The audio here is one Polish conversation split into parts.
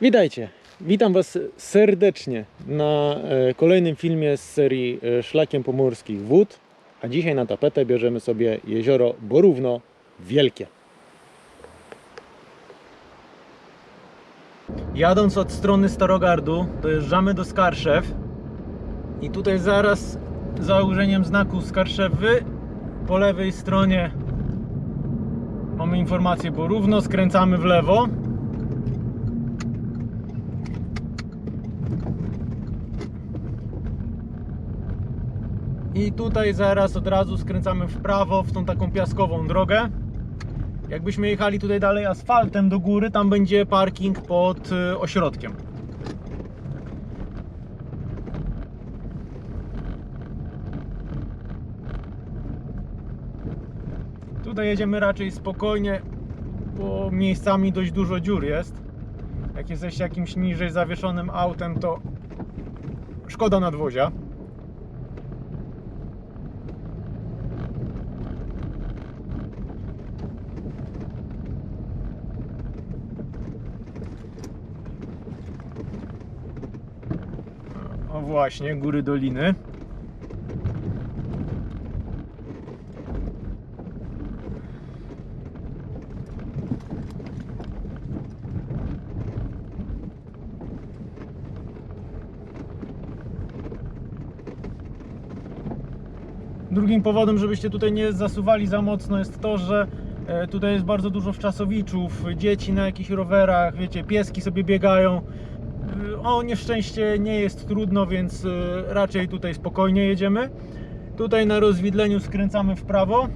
Witajcie. Witam Was serdecznie na e, kolejnym filmie z serii e, Szlakiem Pomorskich Wód. A dzisiaj na tapetę bierzemy sobie jezioro Borówno Wielkie. Jadąc od strony Starogardu, dojeżdżamy do Skarszew. I tutaj zaraz za użyciem znaku Skarszewy po lewej stronie mamy informację Borówno, skręcamy w lewo. I tutaj zaraz od razu skręcamy w prawo w tą taką piaskową drogę. Jakbyśmy jechali tutaj dalej asfaltem do góry, tam będzie parking pod y, ośrodkiem. Tutaj jedziemy raczej spokojnie, bo miejscami dość dużo dziur jest. Jak jesteście jakimś niżej zawieszonym autem, to szkoda nadwozia. O właśnie, góry doliny. Drugim powodem, żebyście tutaj nie zasuwali za mocno jest to, że e, tutaj jest bardzo dużo wczasowiczów, dzieci na jakichś rowerach, wiecie, pieski sobie biegają. O nieszczęście nie jest trudno, więc y, raczej tutaj spokojnie jedziemy. Tutaj na rozwidleniu skręcamy w prawo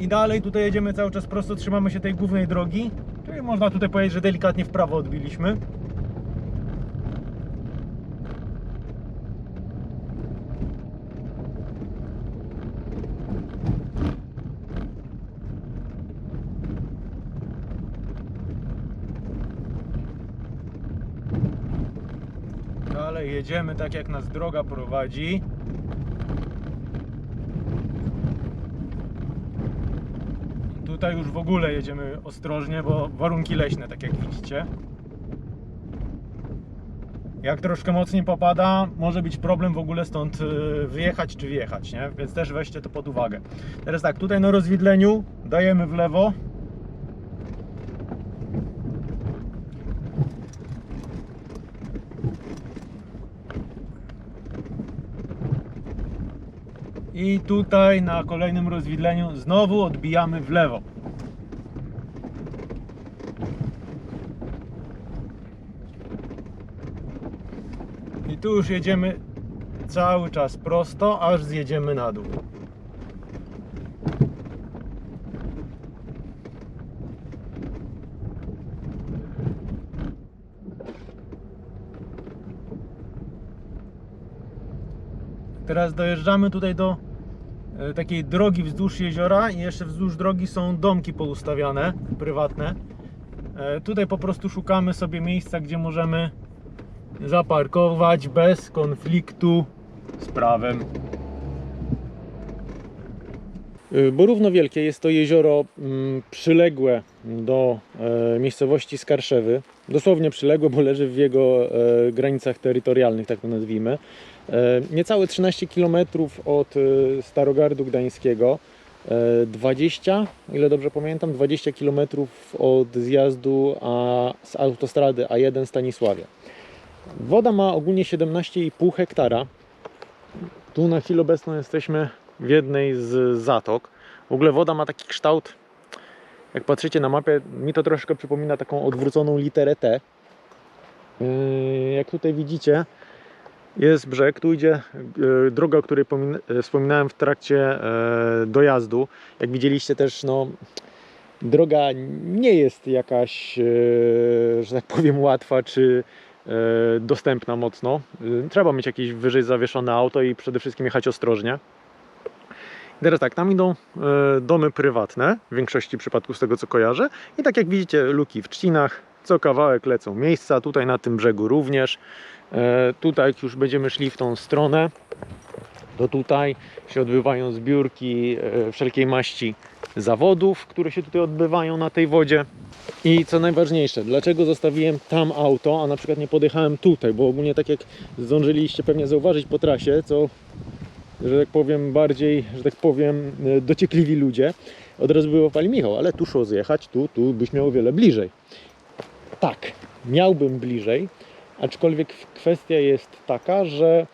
i dalej tutaj jedziemy cały czas prosto, trzymamy się tej głównej drogi. Czyli można tutaj powiedzieć, że delikatnie w prawo odbiliśmy. Dalej jedziemy tak jak nas droga prowadzi. Tutaj już w ogóle jedziemy ostrożnie, bo warunki leśne, tak jak widzicie. Jak troszkę mocniej popada, może być problem w ogóle stąd y, wyjechać czy wjechać, nie? Więc też weźcie to pod uwagę. Teraz tak, tutaj na rozwidleniu dajemy w lewo. I tutaj na kolejnym rozwidleniu znowu odbijamy w lewo. I tu już jedziemy cały czas prosto, aż zjedziemy na dół. Teraz dojeżdżamy tutaj do takiej drogi wzdłuż jeziora i jeszcze wzdłuż drogi są domki poustawiane, prywatne. E, Tutaj po prostu szukamy sobie miejsca, gdzie możemy zaparkować bez konfliktu z prawem. Borówno Wielkie jest to jezioro mm, przyległe do e, miejscowości Skarszewy. Dosłownie przyległe, bo leży w jego e, granicach terytorialnych, tak to nazwijmy. E, niecałe 13 km od Starogardu Gdańskiego. E, 20, o ile dobrze pamiętam, 20 km od zjazdu a, z autostrady A1 Stanisławia. Woda ma ogólnie 17,5 hektara. Tu na chwilę obecną jesteśmy w jednej z zatok. W ogóle woda ma taki kształt, jak patrzycie na mapę, mi to troszkę przypomina taką odwróconą literę T. Yy, Jak tutaj widzicie, jest brzeg, tu idzie yy, droga, o której yy, wspominałem w trakcie dojazdu. Jak widzieliście też, no, droga nie jest jakaś, że tak powiem, łatwa czy dostępna mocno. Trzeba mieć jakieś wyżej zawieszone auto i przede wszystkim jechać ostrożnie. Teraz tak, tam idą e, domy prywatne, w większości przypadków z tego co kojarzę. I tak jak widzicie, luki w trzcinach, co kawałek lecą miejsca, tutaj na tym brzegu również. E, tutaj jak już będziemy szli w tą stronę, to tutaj się odbywają zbiórki e, wszelkiej maści zawodów, które się tutaj odbywają na tej wodzie. I co najważniejsze, dlaczego zostawiłem tam auto, a na przykład nie podjechałem tutaj, bo ogólnie tak jak zdążyliście pewnie zauważyć po trasie, co, że tak powiem, bardziej, że tak powiem, e, dociekliwi ludzie, od razu było pali Michał, ale tu szło zjechać, tu, tu byś miał o wiele bliżej. Tak, miałbym bliżej, aczkolwiek kwestia jest taka, że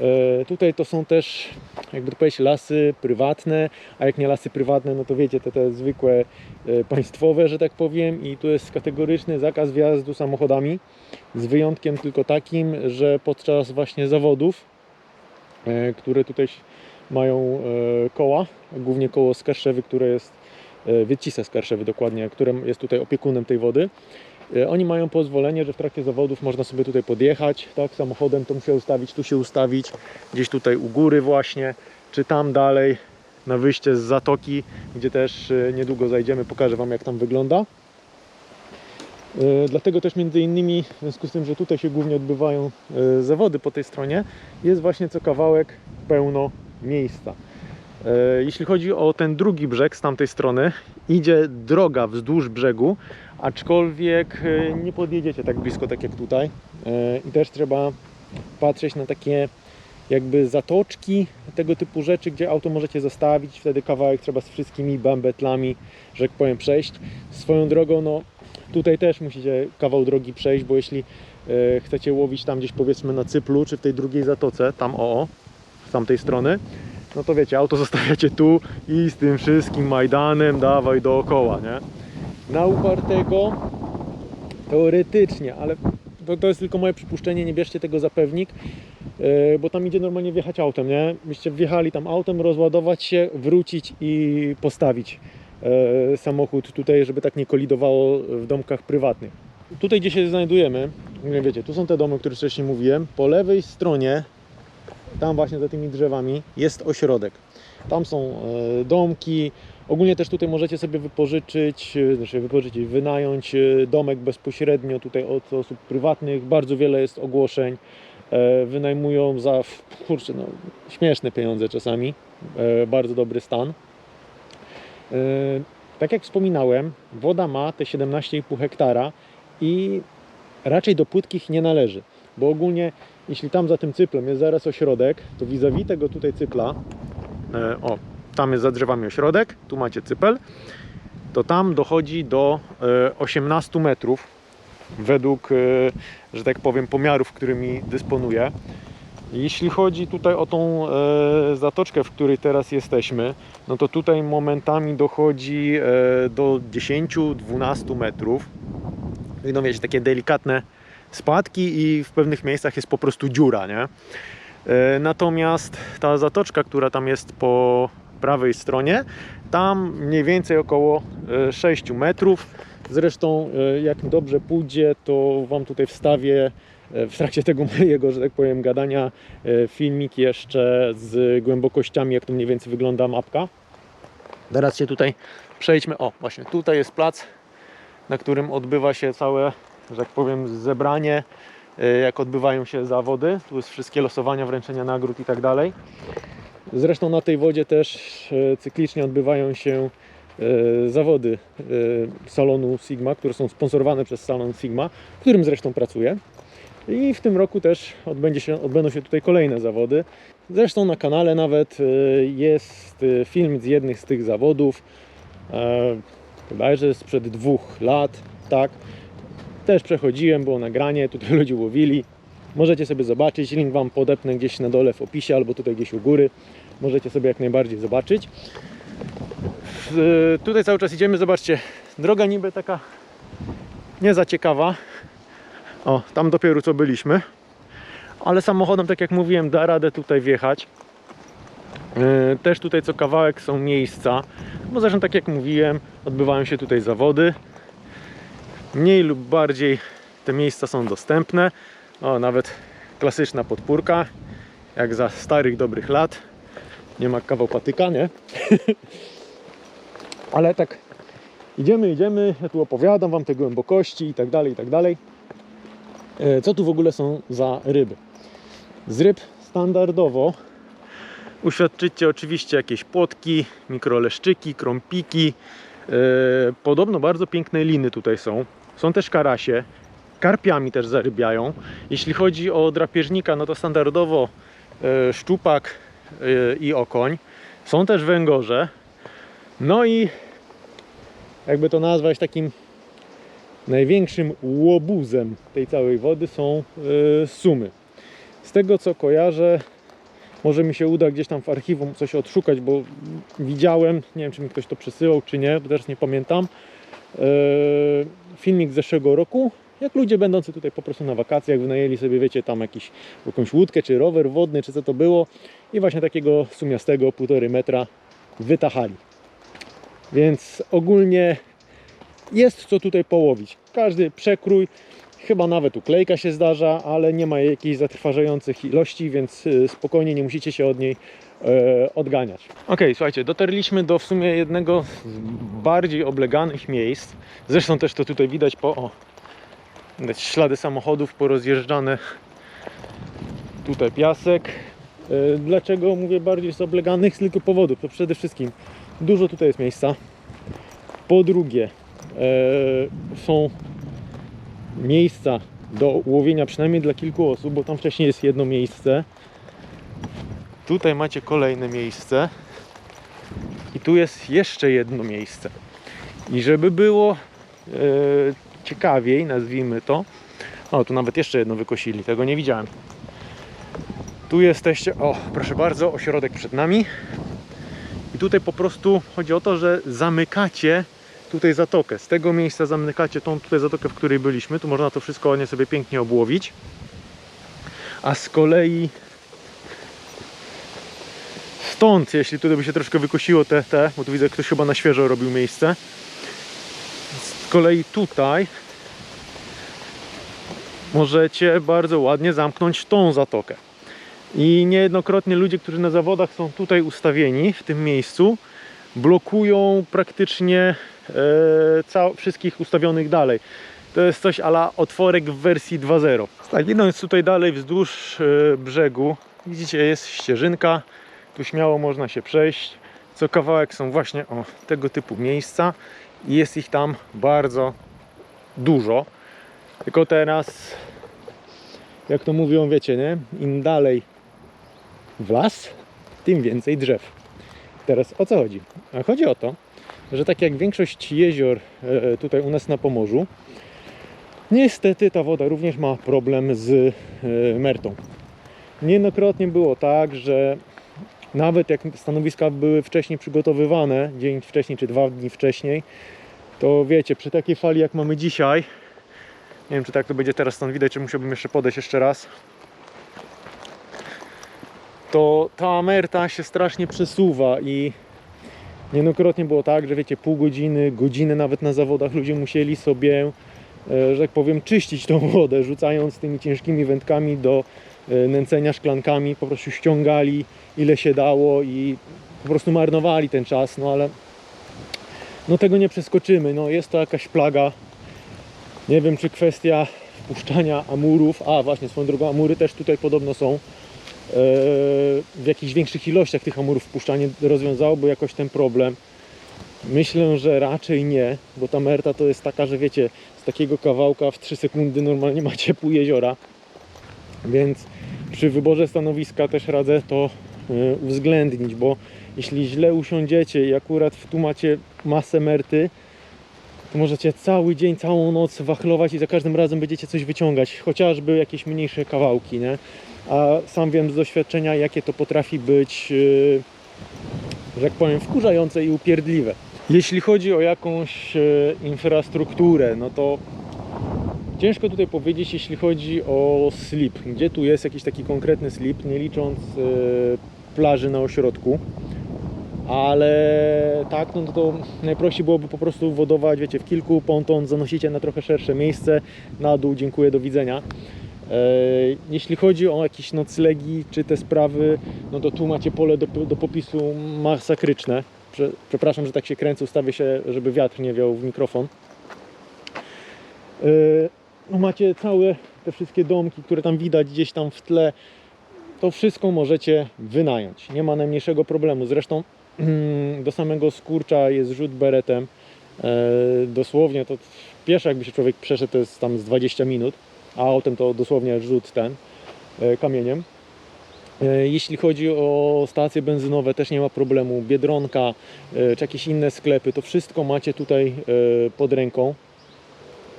e, tutaj to są też, jakby to powiedzieć, lasy prywatne, a jak nie lasy prywatne, no to wiecie, te, te zwykłe e, państwowe, że tak powiem, i tu jest kategoryczny zakaz wjazdu samochodami, z wyjątkiem tylko takim, że podczas właśnie zawodów, które tutaj mają e, koła, głównie koło Skarszewy, które jest e, Wycisa Skarszewy dokładnie, które jest tutaj opiekunem tej wody. E, Oni mają pozwolenie, że w trakcie zawodów można sobie tutaj podjechać, tak, samochodem to się ustawić, tu się ustawić, gdzieś tutaj u góry właśnie, czy tam dalej na wyjście z zatoki, gdzie też e, niedługo zajdziemy, pokażę Wam jak tam wygląda. E, Dlatego też między innymi, w związku z tym, że tutaj się głównie odbywają e, zawody po tej stronie, jest właśnie co kawałek pełno miejsca. E, Jeśli chodzi o ten drugi brzeg z tamtej strony, idzie droga wzdłuż brzegu, aczkolwiek nie podjedziecie tak blisko, tak jak tutaj. I też trzeba patrzeć na takie jakby zatoczki, tego typu rzeczy, gdzie auto możecie zostawić, wtedy kawałek trzeba z wszystkimi bambetlami, że tak powiem, przejść. Swoją drogą, no tutaj też musicie kawał drogi przejść, bo jeśli e, chcecie łowić tam gdzieś powiedzmy na Cyplu, czy w tej drugiej zatoce, tam o, z tamtej strony, no to wiecie, auto zostawiacie tu i z tym wszystkim Majdanem dawaj dookoła, nie? Na upartego teoretycznie, ale to, to jest tylko moje przypuszczenie, nie bierzcie tego za pewnik, e, bo tam idzie normalnie wjechać autem, nie? Byście wjechali tam autem, rozładować się, wrócić i postawić samochód tutaj, żeby tak nie kolidowało w domkach prywatnych. Tutaj, gdzie się znajdujemy, wiecie, tu są te domy, o których wcześniej mówiłem, po lewej stronie tam właśnie za tymi drzewami jest ośrodek. Tam są e, domki. Ogólnie też tutaj możecie sobie wypożyczyć, e, znaczy wypożyczyć, wynająć e, domek bezpośrednio tutaj od osób prywatnych. Bardzo wiele jest ogłoszeń. E, Wynajmują za kurczę, no, śmieszne pieniądze czasami. E, Bardzo dobry stan. E, Tak jak wspominałem, woda ma te 17,5 hektara i raczej do płytkich nie należy, bo ogólnie jeśli tam za tym cyplem jest zaraz ośrodek, to vis-a-vis tego tutaj cypla, e, o, tam jest za drzewami ośrodek, tu macie cypel, to tam dochodzi do e, 18 metrów według, e, że tak powiem, pomiarów, którymi dysponuję. Jeśli chodzi tutaj o tą e, zatoczkę, w której teraz jesteśmy, no to tutaj momentami dochodzi e, do 10-12 metrów. I no wiecie, takie delikatne spadki i w pewnych miejscach jest po prostu dziura, nie? E, Natomiast ta zatoczka, która tam jest po prawej stronie, tam mniej więcej około e, 6 metrów. Zresztą e, jak dobrze pójdzie, to Wam tutaj wstawię e, w trakcie tego mojego, że tak powiem, gadania e, filmik jeszcze z głębokościami, jak to mniej więcej wygląda mapka. Teraz się tutaj przejdźmy. O, właśnie tutaj jest plac, na którym odbywa się całe, że tak powiem, zebranie, e, jak odbywają się zawody. Tu jest wszystkie losowania, wręczenia nagród i tak dalej. Zresztą na tej wodzie też e, cyklicznie odbywają się e, zawody e, salonu Sigma, które są sponsorowane przez salon Sigma, w którym zresztą pracuję. I w tym roku też odbędzie się, odbędą się tutaj kolejne zawody. Zresztą na kanale nawet e, jest e, film z jednych z tych zawodów. E, Bodajże sprzed dwóch lat, tak. Też przechodziłem, było nagranie, tutaj ludzie łowili. Możecie sobie zobaczyć, link Wam podepnę gdzieś na dole w opisie albo tutaj gdzieś u góry. Możecie sobie jak najbardziej zobaczyć. W- Tutaj cały czas idziemy, zobaczcie, droga niby taka nie za ciekawa. O, tam dopiero co byliśmy. Ale samochodem, tak jak mówiłem, da radę tutaj wjechać. Yy, Też tutaj co kawałek są miejsca, bo zresztą tak jak mówiłem, odbywają się tutaj zawody. Mniej lub bardziej te miejsca są dostępne. O, nawet klasyczna podpórka, jak za starych dobrych lat. Nie ma kawał patyka, nie? Ale tak idziemy, idziemy, ja tu opowiadam Wam te głębokości i tak dalej, i tak dalej. E, Co tu w ogóle są za ryby? Z ryb standardowo uświadczycie oczywiście jakieś płotki, mikroleszczyki, krąpiki, podobno bardzo piękne liny tutaj są. Są też karasie. Karpiami też zarybiają. Jeśli chodzi o drapieżnika, no to standardowo e, szczupak e, i okoń. Są też węgorze. No i jakby to nazwać takim największym łobuzem tej całej wody są e, sumy. Z tego co kojarzę, może mi się uda gdzieś tam w archiwum coś odszukać, bo widziałem, nie wiem czy mi ktoś to przesyłał czy nie, bo teraz nie pamiętam, e, filmik z zeszłego roku, jak ludzie będący tutaj po prostu na wakacjach wynajęli sobie, wiecie, tam jakiś, jakąś łódkę, czy rower wodny, czy co to było i właśnie takiego sumiastego półtorej metra wytachali. Więc ogólnie jest co tutaj połowić. Każdy przekrój, chyba nawet uklejka się zdarza, ale nie ma jakichś zatrważających ilości, więc y, spokojnie nie musicie się od niej e, odganiać. Ok, słuchajcie, dotarliśmy do w sumie jednego z bardziej obleganych miejsc. Zresztą też to tutaj widać po o, ślady samochodów porozjeżdżane. Tutaj piasek. E, Dlaczego mówię bardziej z obleganych? Z tylko powodów. To przede wszystkim dużo tutaj jest miejsca. Po drugie, są miejsca do łowienia przynajmniej dla kilku osób, bo tam wcześniej jest jedno miejsce. Tutaj macie kolejne miejsce. I tu jest jeszcze jedno miejsce. I żeby było e, ciekawiej, nazwijmy to. O, tu nawet jeszcze jedno wykosili, tego nie widziałem. Tu jesteście, o, proszę bardzo, ośrodek przed nami. I tutaj po prostu chodzi o to, że zamykacie tutaj zatokę. Z tego miejsca zamykacie tą tutaj zatokę, w której byliśmy. Tu można to wszystko ładnie sobie pięknie obłowić. A z kolei stąd, jeśli tutaj by się troszkę wykosiło te, te, bo tu widzę, ktoś chyba na świeżo robił miejsce. Z kolei tutaj możecie bardzo ładnie zamknąć tą zatokę. I niejednokrotnie ludzie, którzy na zawodach są tutaj ustawieni, w tym miejscu, blokują praktycznie cał, wszystkich ustawionych dalej. To jest coś ala otworek w wersji 2.0. Tak, idąc tutaj dalej wzdłuż e, brzegu, widzicie, jest ścieżynka. Tu śmiało można się przejść. Co kawałek są właśnie o tego typu miejsca i jest ich tam bardzo dużo. Tylko teraz, jak to mówią, wiecie, nie? Im dalej w las, tym więcej drzew. Teraz o co chodzi? A chodzi o to, że tak jak większość jezior e, tutaj u nas na Pomorzu, niestety ta woda również ma problem z e, mertą. Niejednokrotnie było tak, że nawet jak stanowiska były wcześniej przygotowywane, dzień wcześniej czy dwa dni wcześniej, to wiecie, przy takiej fali jak mamy dzisiaj, nie wiem czy tak to będzie teraz stąd widać, czy musiałbym jeszcze podejść jeszcze raz, to ta merta się strasznie przesuwa i niejednokrotnie było tak, że wiecie, pół godziny, godzinę nawet na zawodach ludzie musieli sobie, e, że tak powiem, czyścić tą wodę, rzucając tymi ciężkimi wędkami do e, nęcenia szklankami, po prostu ściągali ile się dało i po prostu marnowali ten czas, no ale no tego nie przeskoczymy, no jest to jakaś plaga. Nie wiem, czy kwestia wpuszczania amurów, a właśnie swoją drogą amury też tutaj podobno są w jakichś większych ilościach tych amurów wpuszczanie rozwiązałoby jakoś ten problem. Myślę, że raczej nie, bo ta merta to jest taka, że wiecie, z takiego kawałka w 3 sekundy normalnie macie pół jeziora. Więc przy wyborze stanowiska też radzę to e, uwzględnić, bo jeśli źle usiądziecie i akurat tu macie masę merty, to możecie cały dzień, całą noc wachlować i za każdym razem będziecie coś wyciągać, chociażby jakieś mniejsze kawałki, nie? A sam wiem z doświadczenia, jakie to potrafi być, yy, że jak powiem, wkurzające i upierdliwe. Jeśli chodzi o jakąś e, infrastrukturę, no to ciężko tutaj powiedzieć, jeśli chodzi o slip. Gdzie tu jest jakiś taki konkretny slip, nie licząc e, plaży na ośrodku. Ale tak, no to najprościej byłoby po prostu wodować, wiecie, w kilku ponton, zanosicie na trochę szersze miejsce, na dół, dziękuję, do widzenia. E, Jeśli chodzi o jakieś noclegi czy te sprawy, no to tu macie pole do, do popisu masakryczne. Prze, przepraszam, że tak się kręcę, ustawię się, żeby wiatr nie wiał w mikrofon. E, No macie całe te wszystkie domki, które tam widać gdzieś tam w tle. To wszystko możecie wynająć. Nie ma najmniejszego problemu. Zresztą do samego skurcza jest rzut beretem. E, dosłownie to pieszo jakby się człowiek przeszedł to jest tam z 20 minut, a autem to dosłownie rzut ten e, kamieniem. E, Jeśli chodzi o stacje benzynowe, też nie ma problemu. Biedronka e, czy jakieś inne sklepy, to wszystko macie tutaj pod ręką.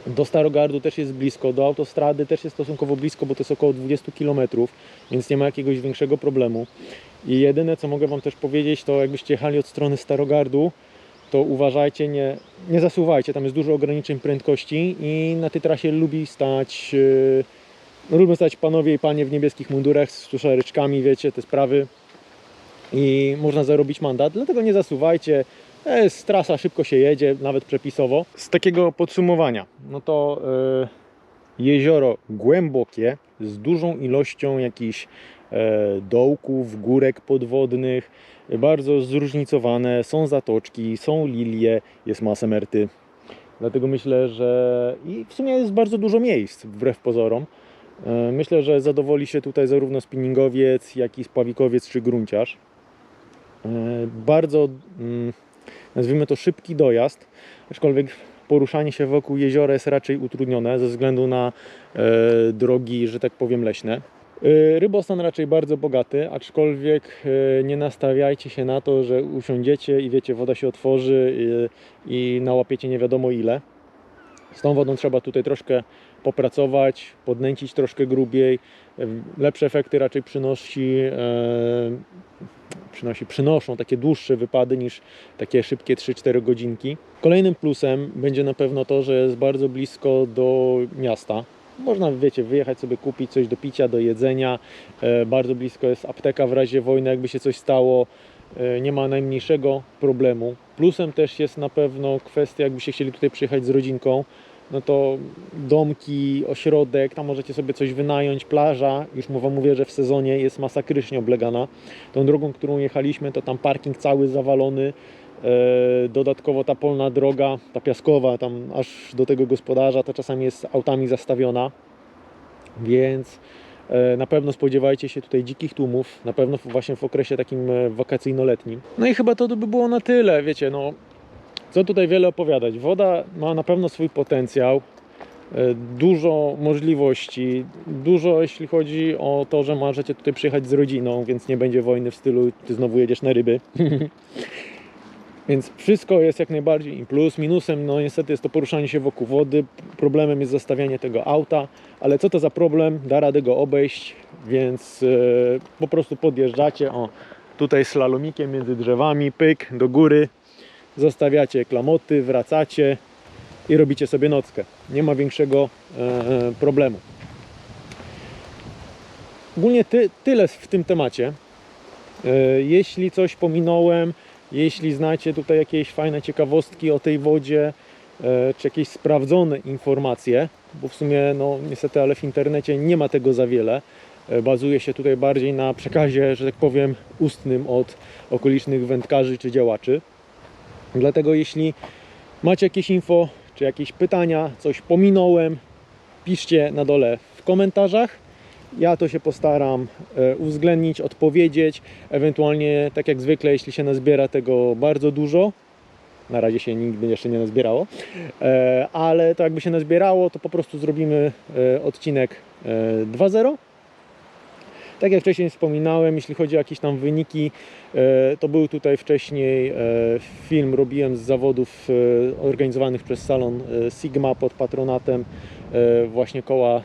Do Starogardu też jest blisko, do autostrady też jest stosunkowo blisko, bo to jest około 20 km, więc nie ma jakiegoś większego problemu. I jedyne co mogę Wam też powiedzieć, to jakbyście jechali od strony Starogardu, to uważajcie, nie, nie zasuwajcie, tam jest dużo ograniczeń prędkości i na tej trasie lubi stać, no, lubią stać panowie i panie w niebieskich mundurach z szaryczkami, wiecie, te sprawy i można zarobić mandat, dlatego nie zasuwajcie, jest trasa, szybko się jedzie, nawet przepisowo. Z takiego podsumowania, no to yy, jezioro głębokie, z dużą ilością jakichś e, dołków, górek podwodnych, bardzo zróżnicowane, są zatoczki, są lilie, jest masa merty. Dlatego myślę, że i w sumie jest bardzo dużo miejsc, wbrew pozorom. E, Myślę, że zadowoli się tutaj zarówno spinningowiec, jak i spławikowiec czy grunciarz. E, Bardzo, mm, nazwijmy to szybki dojazd, aczkolwiek poruszanie się wokół jeziora jest raczej utrudnione ze względu na e, drogi, że tak powiem, leśne. E, Rybostan raczej bardzo bogaty, aczkolwiek e, nie nastawiajcie się na to, że usiądziecie i wiecie, woda się otworzy i, i nałapiecie nie wiadomo ile. Z tą wodą trzeba tutaj troszkę popracować, podnęcić troszkę grubiej. Lepsze efekty raczej przynosi, przynosi, przynoszą takie dłuższe wypady niż takie szybkie 3-4 godzinki. Kolejnym plusem będzie na pewno to, że jest bardzo blisko do miasta. Można, wiecie, wyjechać sobie kupić coś do picia, do jedzenia. E, Bardzo blisko jest apteka w razie wojny, jakby się coś stało. E, Nie ma najmniejszego problemu. Plusem też jest na pewno kwestia, jakbyście chcieli tutaj przyjechać z rodzinką, no to domki, ośrodek, tam możecie sobie coś wynająć, plaża, już mu wam mówię, że w sezonie jest masakrycznie oblegana. Tą drogą, którą jechaliśmy, to tam parking cały zawalony, e, dodatkowo ta polna droga, ta piaskowa, tam aż do tego gospodarza, to czasami jest autami zastawiona, więc e, na pewno spodziewajcie się tutaj dzikich tłumów, na pewno właśnie w okresie takim e, wakacyjno-letnim. No i chyba to by było na tyle, wiecie, no co tutaj wiele opowiadać. Woda ma na pewno swój potencjał, e, dużo możliwości, dużo jeśli chodzi o to, że możecie tutaj przyjechać z rodziną, więc nie będzie wojny w stylu ty znowu jedziesz na ryby. Więc wszystko jest jak najbardziej plus. Minusem, no niestety jest to poruszanie się wokół wody. Problemem jest zastawianie tego auta, ale co to za problem? Da radę go obejść, więc e, po prostu podjeżdżacie. O, tutaj slalomikiem między drzewami, pyk do góry. Zostawiacie klamoty, wracacie i robicie sobie nockę. Nie ma większego e, problemu. Ogólnie ty, tyle w tym temacie. E, Jeśli coś pominąłem, jeśli znacie tutaj jakieś fajne ciekawostki o tej wodzie, e, czy jakieś sprawdzone informacje, bo w sumie, no niestety, ale w internecie nie ma tego za wiele. E, Bazuje się tutaj bardziej na przekazie, że tak powiem, ustnym od okolicznych wędkarzy czy działaczy. Dlatego jeśli macie jakieś info, czy jakieś pytania, coś pominąłem, piszcie na dole w komentarzach. Ja to się postaram e, uwzględnić, odpowiedzieć. Ewentualnie, tak jak zwykle, jeśli się nazbiera tego bardzo dużo, na razie się nigdy jeszcze nie nazbierało, e, ale to jakby się nazbierało, to po prostu zrobimy e, odcinek e, 2.0. Tak jak wcześniej wspominałem, jeśli chodzi o jakieś tam wyniki, e, to był tutaj wcześniej e, film, robiłem z zawodów e, organizowanych przez salon Sigma pod patronatem właśnie koła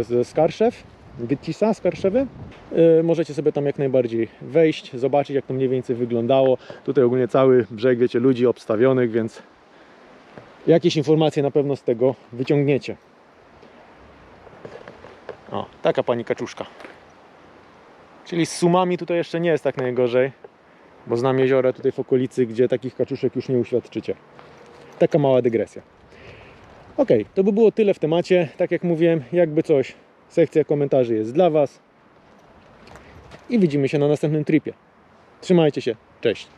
ze Skarszew, Skarszewy. E, Możecie sobie tam jak najbardziej wejść, zobaczyć jak to mniej więcej wyglądało. Tutaj ogólnie cały brzeg, wiecie, ludzi obstawionych, więc jakieś informacje na pewno z tego wyciągniecie. O, taka pani kaczuszka. Czyli z sumami tutaj jeszcze nie jest tak najgorzej, bo znam jeziora tutaj w okolicy, gdzie takich kaczuszek już nie uświadczycie. Taka mała dygresja. Ok, to by było tyle w temacie. Tak jak mówiłem, jakby coś, sekcja komentarzy jest dla Was. I widzimy się na następnym tripie. Trzymajcie się, cześć.